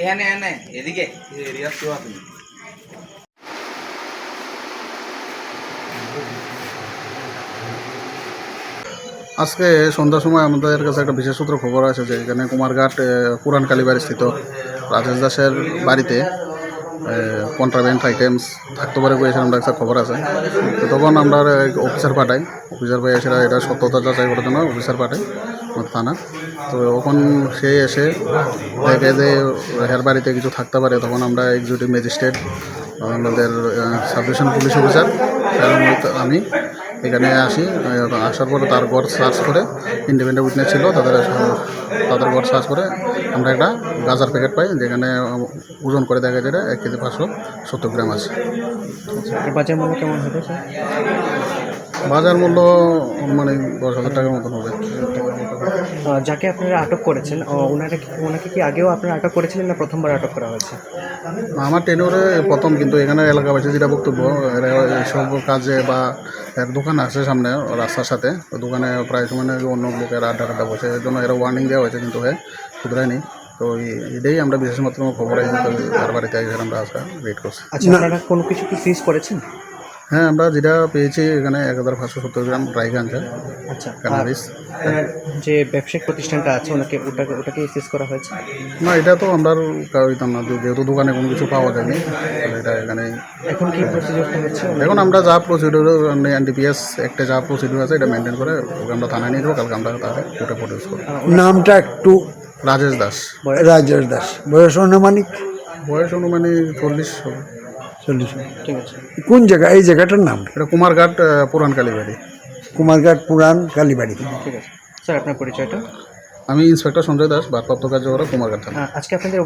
এখানে এখানে এদিকে। এরিয়া কেউ আছে। আজকে সন্ধ্যার সময় আমাদের কাছে একটা বিশেষ সূত্র খবর আছে যে এখানে কুমারঘাট পুরান কালীবাড়ি স্থিত রাজেশ দাসের বাড়িতে কন্ট্রাভেন্ট আইটেমস থাকতে পারে বলে আমরা একটা খবর আছে। তো তখন আমরা অফিসার পাঠাই। অফিসার পাই এসে এটা সত্যতা যাচাই করার জন্য অফিসার পাঠাই থানা তো তখন সে এসে দেখে যে হের বাড়িতে কিছু থাকতে পারে, তখন আমরা এক্সিকিউটিভ ম্যাজিস্ট্রেট আমাদের সাব ডিভিশন পুলিশ অফিসার আমি এখানে আসি। আসার পরে তার ঘর সার্চ করে ইন্ডিপেন্ডেন্ট উইটনেস ছিল, তাদের তাদের ঘর সার্চ করে আমরা একটা গাজার প্যাকেট পাই, যেখানে ওজন করে দেখা যায় এক কেজি পাঁচশো সত্তর গ্রাম আছে। মূল্য কেমন হবে বাজার মূল্য মানে দশ হাজার টাকার মতন হবে। যাকে আপনারা আটক করেছেন ওনারা ওনাকে কি আগেও আপনারা আটক করেছিলেন না প্রথমবার আটক করা হয়েছে? আমার টেনিওরে প্রথম কিন্তু এখানে এলাকা এলাকাবাসী যেটা বক্তব্য এরা এইসব কাজে বা এর দোকান আছে সামনে রাস্তার সাথে। দোকানে প্রায় সময় অন্য লোকের আড্ডা টাড্ডা বসে এর জন্য এরা ওয়ার্নিং দেওয়া হয়েছে কিন্তু হ্যাঁ শুধরায়নি। তো এটাই আমরা বিশেষ মাত্র খবর আছে তার বাড়িতে আমরা আসা রেড করছি। আচ্ছা আপনারা কোনো কিছু কি সিজ করেছেন? হ্যাঁ আমরা যেটা পেয়েছি এখানে এক হাজার পাঁচশো সত্তর গ্রাম ড্রাই গাঞ্জা আচ্ছা যে ব্যবসায়িক প্রতিষ্ঠানটা আছে ওনাকে ওটাকে ওটাকে সিজ করা হয়েছে? না এটা তো আমরা কারিতাম না যেহেতু দোকানে কোনো কিছু পাওয়া যায়নি এটা এখানে এখন কি প্রসিডিউরটা হচ্ছে এখন আমরা যা প্রসিডিউর এনডিপিএস একটা যা প্রসিডিউর আছে এটা মেনটেন করে ওকে আমরা থানায় নিয়ে যাব কালকে আমরা তাকে কোর্টে প্রডিউস করব। নামটা একটু রাজেশ দাস। রাজেশ দাস। বয়স অনুমানিক? বয়স অনুমানিক চল্লিশ হবে। চল্লিশ ঠিক আছে। কোন জায়গা? এই জায়গাটার নাম? এটা কুমারঘাট পুরান কালীবাড়ি কুমারঘাট পুরান কালীবাড়ি ঠিক আছে। স্যার আপনার পরিচয়টা? আমি ইন্সপেক্টর সঞ্জয় দাস ভারপ্রাপ্ত কার্যকর কুমারঘাট থানা। আজকে আপনাদের